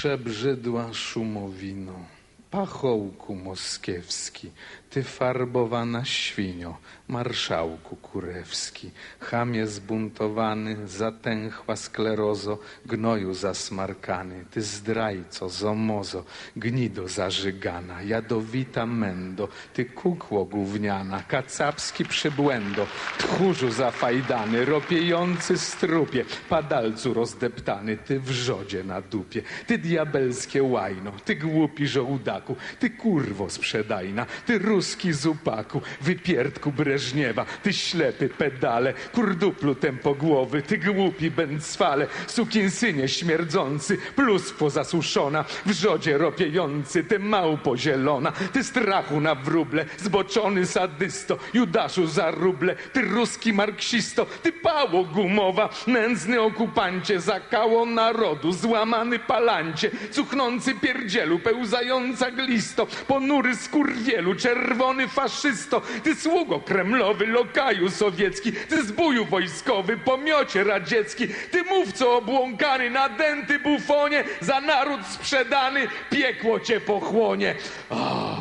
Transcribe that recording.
Przebrzydła szumowino, pachołku moskiewski, ty farbowana świnio, marszałku kurewski, chamie zbuntowany, zatęchła sklerozo, gnoju zasmarkany, ty zdrajco, zomozo, gnido zażygana, jadowita mendo, ty kukło gówniana, kacapski przybłędo, tchórzu zafajdany, ropiejący strupie, padalcu rozdeptany, ty wrzodzie na dupie, ty diabelskie łajno, ty głupi ty kurwo sprzedajna, ty ruski zupaku, wypierdku Breżniewa, ty ślepy pedale, kurduplu tempogłowy, ty głupi bęcwale, sukinsynie śmierdzący, pluskwo zasuszona, wrzodzie ropiejący, ty małpo zielona, ty strachu na wróble, zboczony sadysto, judaszu za ruble, ty ruski marksisto, ty pało gumowa, nędzny okupancie, zakało narodu, złamany palancie, cuchnący pierdzielu, pełzająca glisto, ponury skurwielu, czerwony faszysto, ty sługo kremlowy, lokaju sowiecki, ty zbóju wojskowy, pomiocie radziecki, ty mówco obłąkany, nadęty bufonie, za naród sprzedany, piekło cię pochłonie. O,